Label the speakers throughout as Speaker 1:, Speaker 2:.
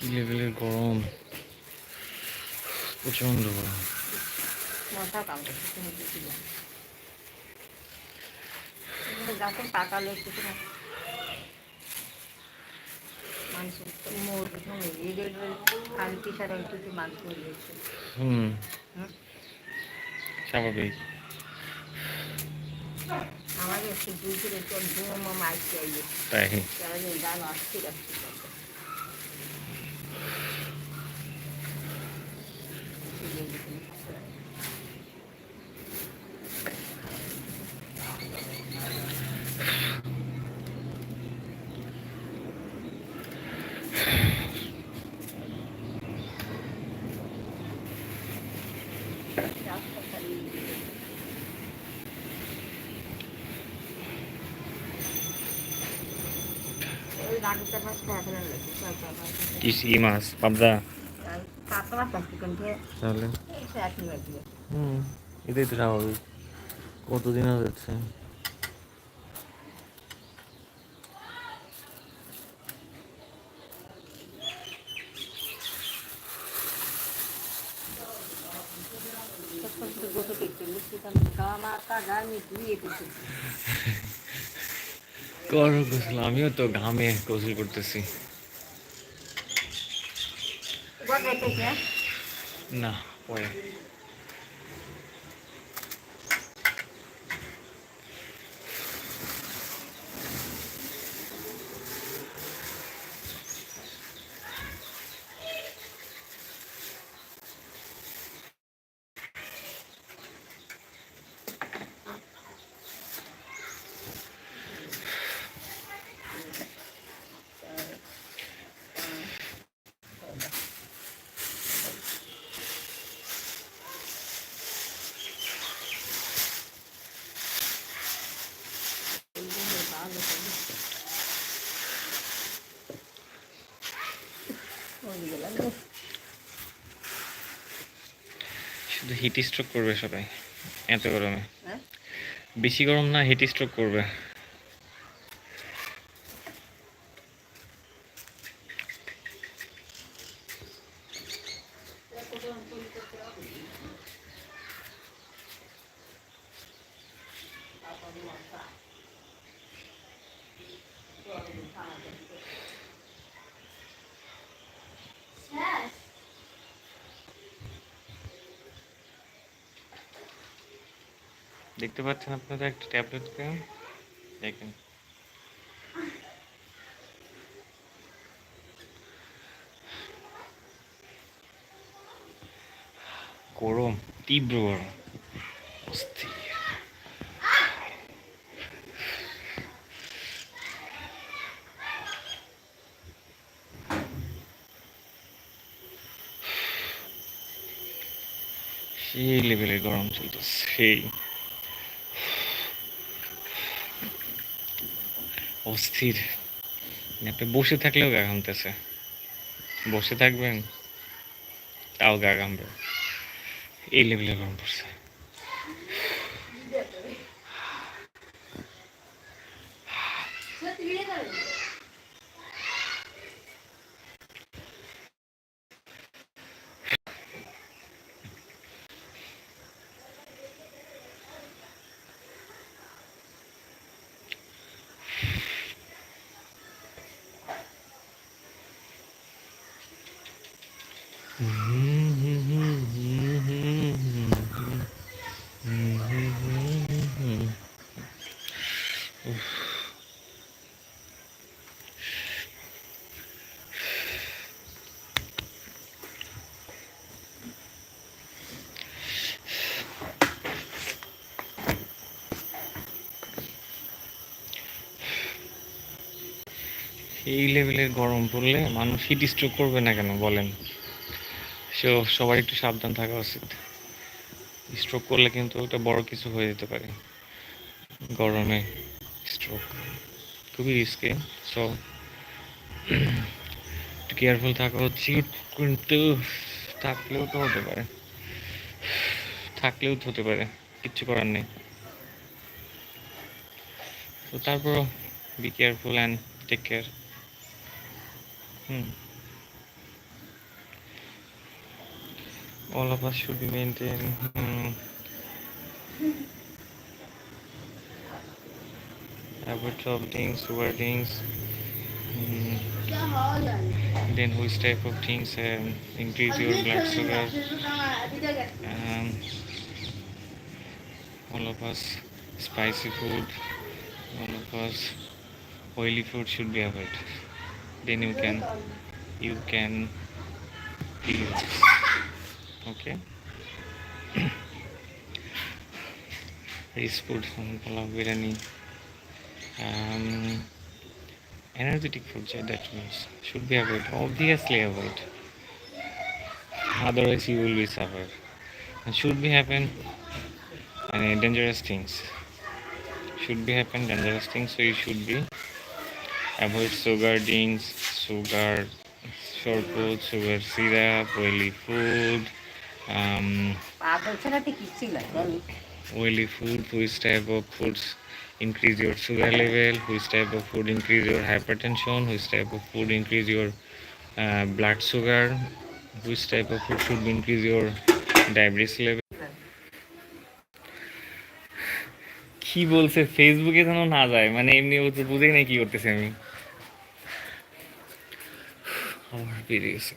Speaker 1: কি লেভেলের গরম? প্রচণ্ড গরম।
Speaker 2: মাথা কাম করছে তুমি কিছু না গাছের পাকালো একটু করে মানুষ মোর এদের খালি টিচার একটু একটু মানুষ মরে গেছে
Speaker 1: হুম
Speaker 2: হুম?
Speaker 1: স্বাভাবিক
Speaker 2: আমার একটু দুই করে চল ধুম মাইকে আইয়ে
Speaker 1: তাই
Speaker 2: তারা গান অস্থির অস্থির করছে ওই রাগিতার মাছ খাওয়া ফেলার লাগে
Speaker 1: কি ই মাছ পাবদা
Speaker 2: কাতলা থাকতে কিন্তু
Speaker 1: তাহলে
Speaker 2: এক মিনিট দিয়ে
Speaker 1: হুম এটাই তো স্বাভাবিক কতদিন যাচ্ছে
Speaker 2: গোসল করতে বুঝছিলাম গা মাথা গা মিটিয়ে দিতে
Speaker 1: কর গোসল আমিও তো ঘামে গোসল করতেছি। না পরে। শুধু হিট স্ট্রোক করবে সবাই এত গরমে।
Speaker 2: হ্যাঁ?
Speaker 1: বেশি গরম না হিট স্ট্রোক করবে। দেখতে পাচ্ছেন আপনারা একটা ট্যাবলেট দেখেন। গরম তীব্র গরম। সেই লেভেলের গরম চলতেছে। সেই। অস্থির। মানে আপনি বসে থাকলেও গা ঘামতেছে। বসে থাকবেন, তাও গা ঘামবে। এই লেভেলে গরম পড়ছে। এই লেভেলের গরম পড়লে মানুষ হিট স্ট্রোক করবে না কেন বলেন? সে সবার একটু সাবধান থাকা উচিত। স্ট্রোক করলে কিন্তু ওটা বড় কিছু হয়ে যেতে পারে। গরমে স্ট্রোক খুবই রিস্কে সো একটু কেয়ারফুল থাকা উচিত, কিন্তু থাকলেও তো হতে পারে। থাকলেও তো হতে পারে, কিচ্ছু করার নেই। তো তারপরও be careful and take care hmm all of us should be maintain mm, avoid of things sugar things mm, then which type of things um, increase your blood sugar um, all of us spicy food all of us oily food should be avoided then you can you can heal okay rich food pulao biryani um, energetic yeah, that means should be avoided obviously avoid otherwise you will be suffer and should be happen and dangerous things should be happen dangerous things so you should be avoid sugar drinks sugar short food sugar syrup oily food um,
Speaker 2: পাগল ছাড়াতে কি ছিল জানি
Speaker 1: oily food which type of foods increase your sugar level which type of food increase your hypertension which type of food increase your uh, blood sugar which type of food should increase your diabetes level কি বলছে ফেসবুকে যেন না যায় মানে এমনি ও বুঝেই নাই কি করতেছে আমি বেরিয়ে গেছে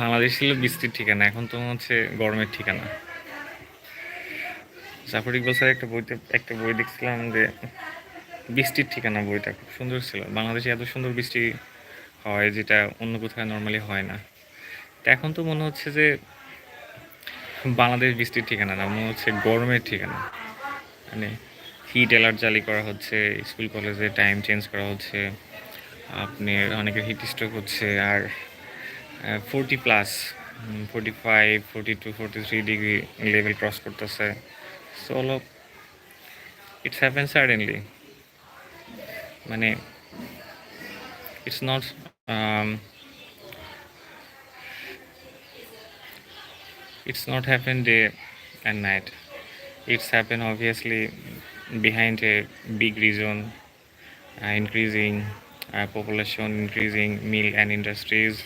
Speaker 1: বাংলাদেশ ছিল বৃষ্টির ঠিকানা, এখন তো হচ্ছে গরমের ঠিকানা। জাফর ইকবাল স্যার একটা বইতে, একটা বই দেখছিলাম যে বৃষ্টির ঠিকানা বইটা খুব সুন্দর ছিল। বাংলাদেশে এত সুন্দর বৃষ্টি হয় যেটা অন্য কোথাও নর্মালি হয় না। এখন তো মনে হচ্ছে যে বাংলাদেশ বৃষ্টির ঠিকানা না, মনে হচ্ছে গরমের ঠিকানা। মানে হিট অ্যালার্ট জালি করা হচ্ছে স্কুল কলেজে টাইম চেঞ্জ করা হচ্ছে আপনি অনেকের হিট স্ট্রোক হচ্ছে, আর forty plus forty five forty two forty three degree level cross করতেছে so all it's happen suddenly মানে it's not it's not happen day and night. It's happen obviously behind a big reason uh, increasing uh, population increasing mill and industries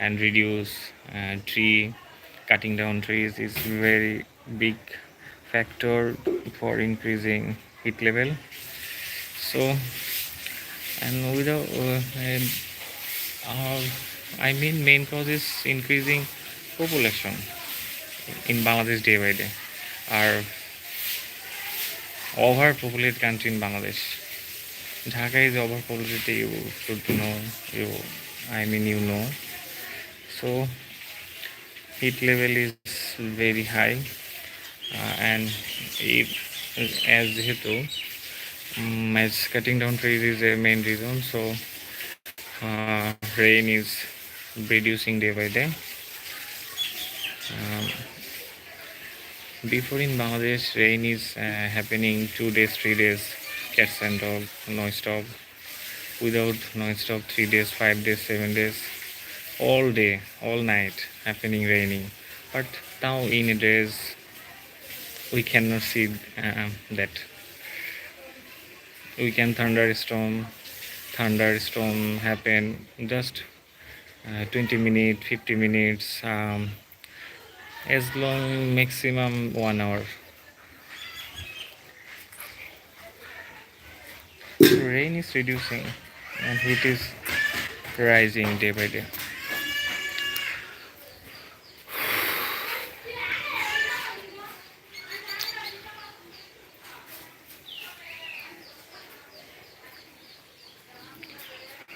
Speaker 1: and reduce uh, tree cutting down trees is very big factor for increasing heat level. So and without uh, and, uh, i mean main cause is increasing population in Bangladesh day by day are overpopulated country in Bangladesh. Dhaka is overpopulated, you should know, you, I mean, you know. So, heat level is very high, uh, and if, as যেহেতু um, as cutting down trees is a main reason, so uh, rain is reducing day by day. Um, before in Bangladesh, rain is uh, happening two days, three days, cats and dog, non-stop. Without non-stop, three days, five days, seven days, all day, all night, happening raining. But now in a days, we cannot see uh, that. We can thunderstorm, thunderstorm happen just uh, 20 minutes, 50 minutes. Um, as long maximum one hour rain is reducing and heat is rising day by day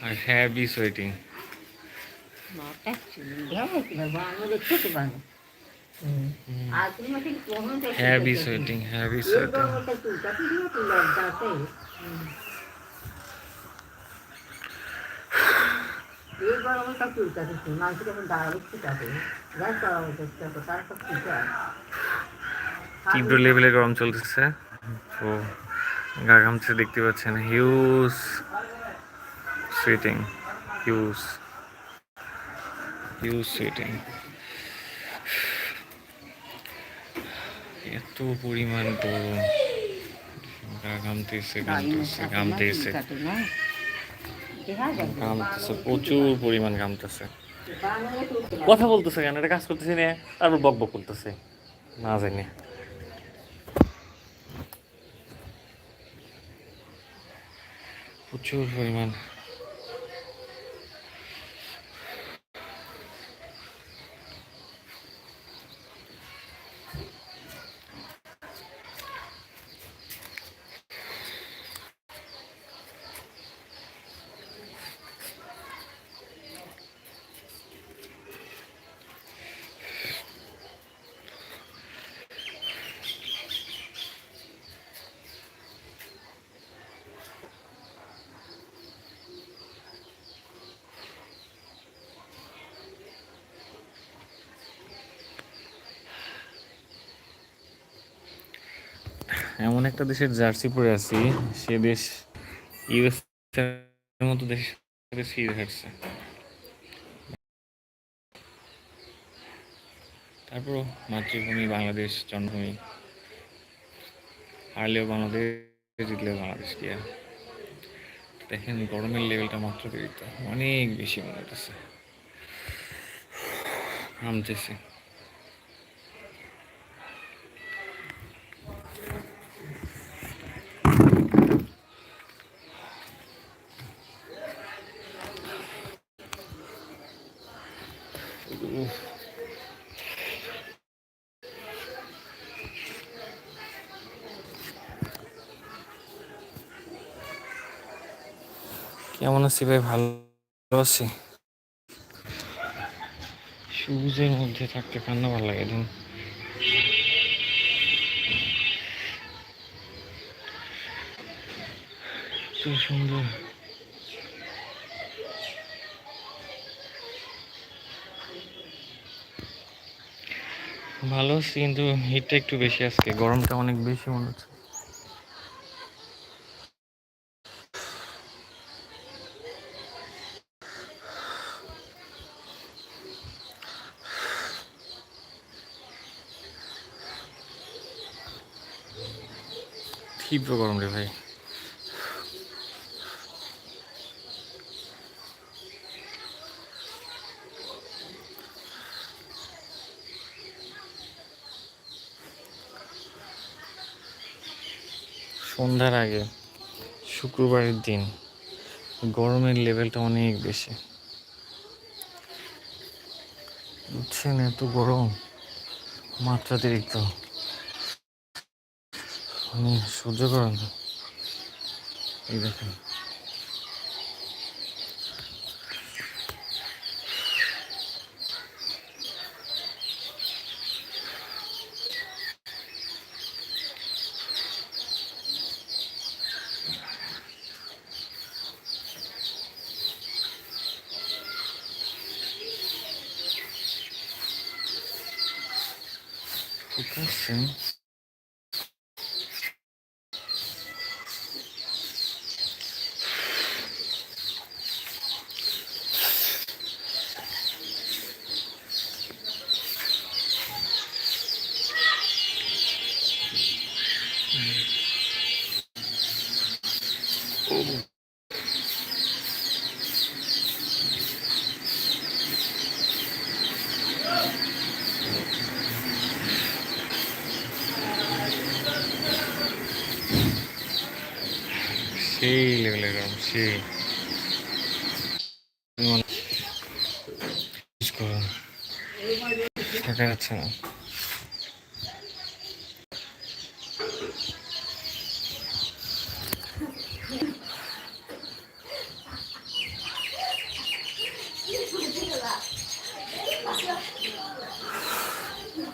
Speaker 1: I heavy sweating.
Speaker 2: আমি দেখতে গরমে দেখতে তারপর চুলকায়
Speaker 1: তীব্র লেভেলে গরম চলতেছে। তো গা ঘামছে, দেখতে পাচ্ছেন। Huge sweating huge huge sweating এত পরিমাণ গরম ঘামতেছে ঘামতেছে ঘামতেছে। ঘামতেছে প্রচুর পরিমাণ ঘামতেছে
Speaker 2: পারে।
Speaker 1: কথা বলতেছে কেন এটা কাজ করতেছি না তারপর বক বক করতেছে না জানি প্রচুর পরিমাণ এমন একটা দেশের জার্সি পরে আছি, সে দেশ ইউএস এর মতো দেশ হাঁটছে। তারপরও মাতৃভূমি বাংলাদেশ, জন্মভূমি। হারলেও বাংলাদেশ, জিতলেও বাংলাদেশ কি আর? দেখেন, গরমের লেভেলটা মাত্র অনেক বেশি মনে হতেছে নামতেছে। আছি ভাই, ভালো আছি। সবুজের মধ্যে থাকতে কান্না ভালো লাগে সুন্দর। ভালো আছি কিন্তু হিটটা একটু বেশি আজকে, গরমটা অনেক বেশি মনে হচ্ছে। তীব্র গরম রে ভাই। সন্ধ্যার আগে শুক্রবারের দিন গরমের লেভেলটা অনেক বেশি। বুঝছেন এত গরম মাত্রাতিরিক্ত মানে সহ্য করেন না। এই দেখেন। ঠিক আছে সেই লেভেলের গরম সেই মানে বুঝ গরম থাকা যাচ্ছে না।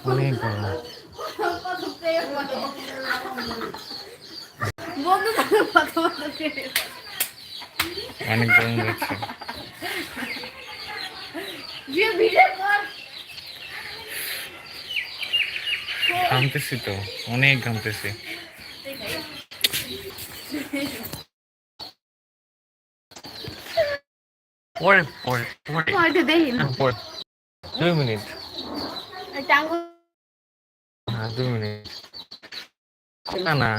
Speaker 1: অনেক গরম। অনেক গরম
Speaker 3: যে ভিডিও কর
Speaker 1: ঘামতেছি তো অনেক ঘামতেছি। পরে পরে পরে। দুই মিনিট।
Speaker 3: টাঙ্গু
Speaker 1: দুই মিনিট। না না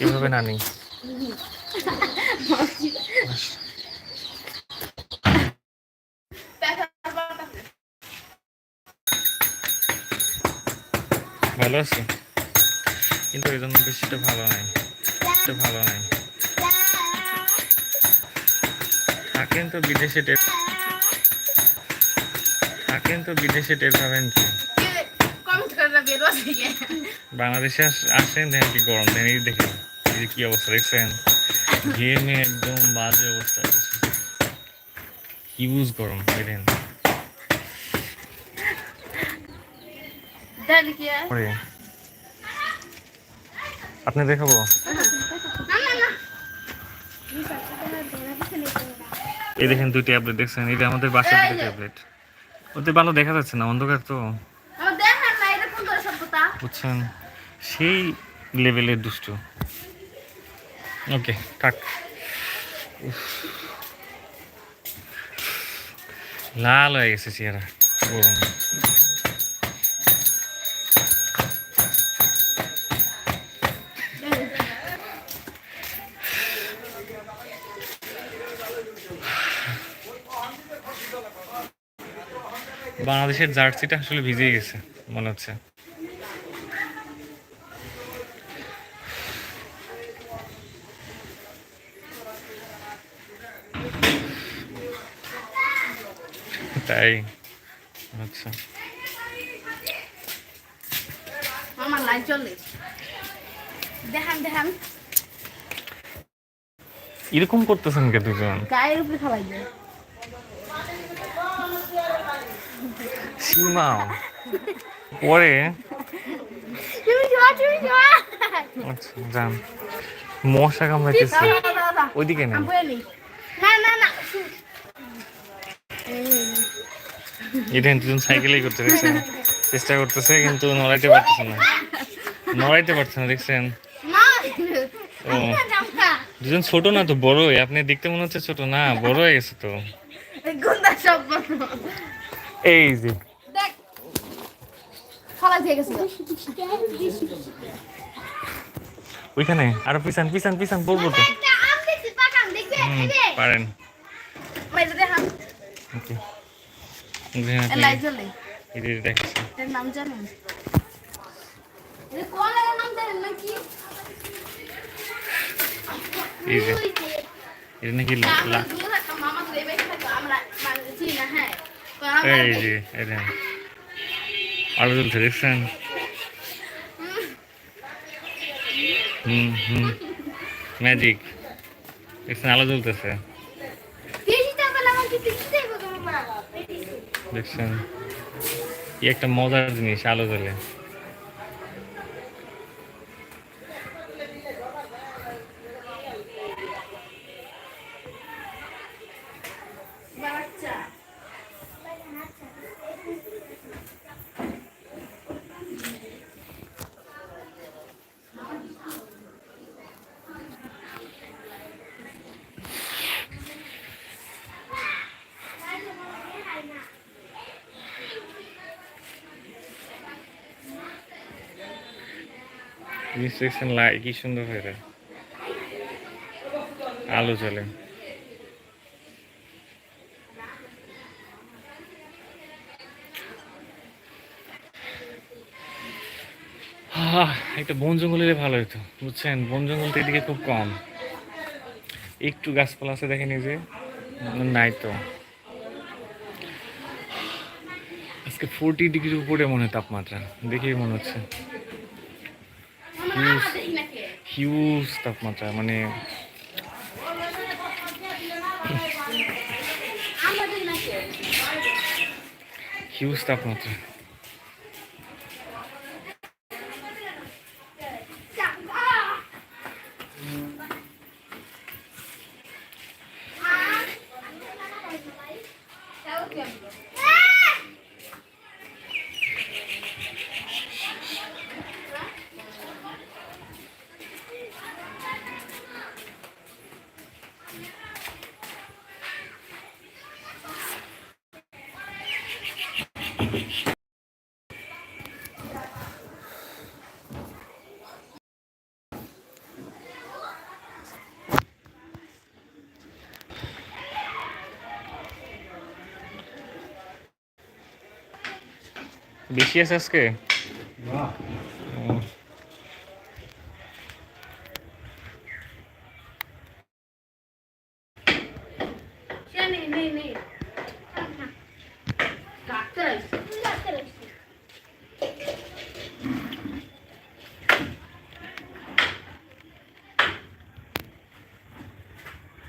Speaker 1: এভাবে না নেই ভালো আছি? কিন্তু এই জন্য বেশিটা ভালো নাই ভালো নাই। থাকেন তো বিদেশে টের থাকেন তো বিদেশে টের পাবেন কি? বাংলাদেশে আস- আসেন, দেখেন কি গরম, দেখেন যে কি অবস্থা, দেখছেন? গেমে একদম বাজে অবস্থা আছে। হিউজ গরম, দেখেন
Speaker 3: দেখ কি
Speaker 1: পরে আপনি দেখাবো? এই দেখেন দুই ট্যাবলেট দেখছেন এটা আমাদের বাসার দুটো ট্যাবলেট ওতে ভালো দেখা যাচ্ছে না অন্ধকার তো।
Speaker 3: আমার দেখেন না এটা কোন ধরনের সভ্যতা?
Speaker 1: বুঝছেন? সেই লেভেলের দুষ্ট। ওকে থাক। লাল হয়ে গেছে চেহারা। গরম বাংলাদেশের জার্সিটা আসলে ভিজে গেছে মনে হচ্ছে। তাই আচ্ছা
Speaker 3: আমার লাইন চলে। দেখান দেখান।
Speaker 1: এরকম করতেছেন কে দুজন?
Speaker 3: গায়ের উপরে খাওয়াই যায়
Speaker 1: সীমাও পরে আচ্ছা যান। মশা কামড়াইতেছে। ওইদিকে
Speaker 3: না
Speaker 1: এটা দুজন সাইকেলেই করতে দেখছেন। চেষ্টা করতেছে কিন্তু নড়াইতে পারতেছে না। নড়াইতে পারছে না দেখছেন? ও। দুজন ছোট না তো বড়ই। আপনি দেখতে মনে হচ্ছে ছোট। না বড় হয়ে গেছে তো। এই যে।
Speaker 3: দেখ ফলা দিয়ে গেছে।
Speaker 1: ওইখানে আরও পিছান পিছান পিছান পড়ব তো। পারেন।
Speaker 3: নাম জানেন? এটা কোন এর নাম জানেন নাকি?
Speaker 1: এই যে এটা আলো জ্বলছে দেখছেন হুম হুম। ম্যাজিক দেখছেন, আলো জ্বলতেছে। দেখছেন একটা মজার জিনিস, আলো জ্বলে। লাই কি সুন্দর হয়ে আলো আহ, একটা বন জঙ্গল এলে ভালো হতো বুঝছেন? বন জঙ্গল তো এদিকে খুব কম। একটু গাছপালা আছে দেখেন এই যে নাই তো। আজকে ফোরটি ডিগ্রির উপরে মনে হয় তাপমাত্রা দেখেই মনে হচ্ছে।
Speaker 3: নাকি
Speaker 1: হিউজ তাপমাত্রা মানে হিউজ তাপমাত্রা। বেশি আছে আজকে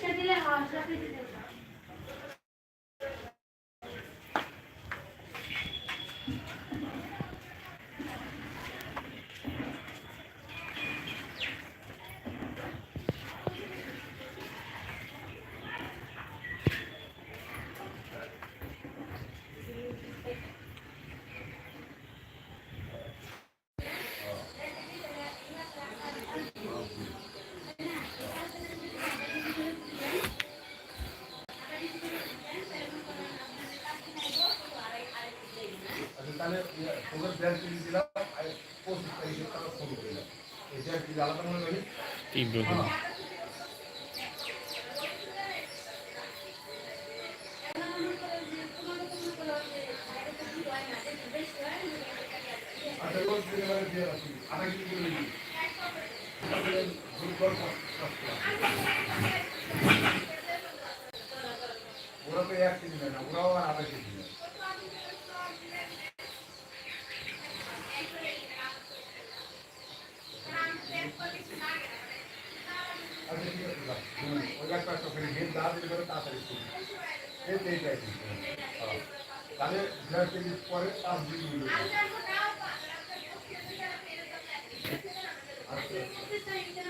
Speaker 3: সে দিলে হয় সে দিলে
Speaker 4: তাহলে ওদের ব্যাংক থেকে দিলাম আর পঁচিশ তারিখে টাকা ফোন করলাম এই ব্যাংক থেকে আলাদা মনে করি কয়েকটা ওখানে গিয়ে যা দিলে করে তাড়াতাড়ি স্কুল এই এইটাই তাহলে দেড় পরে পাঁচ দিন আচ্ছা।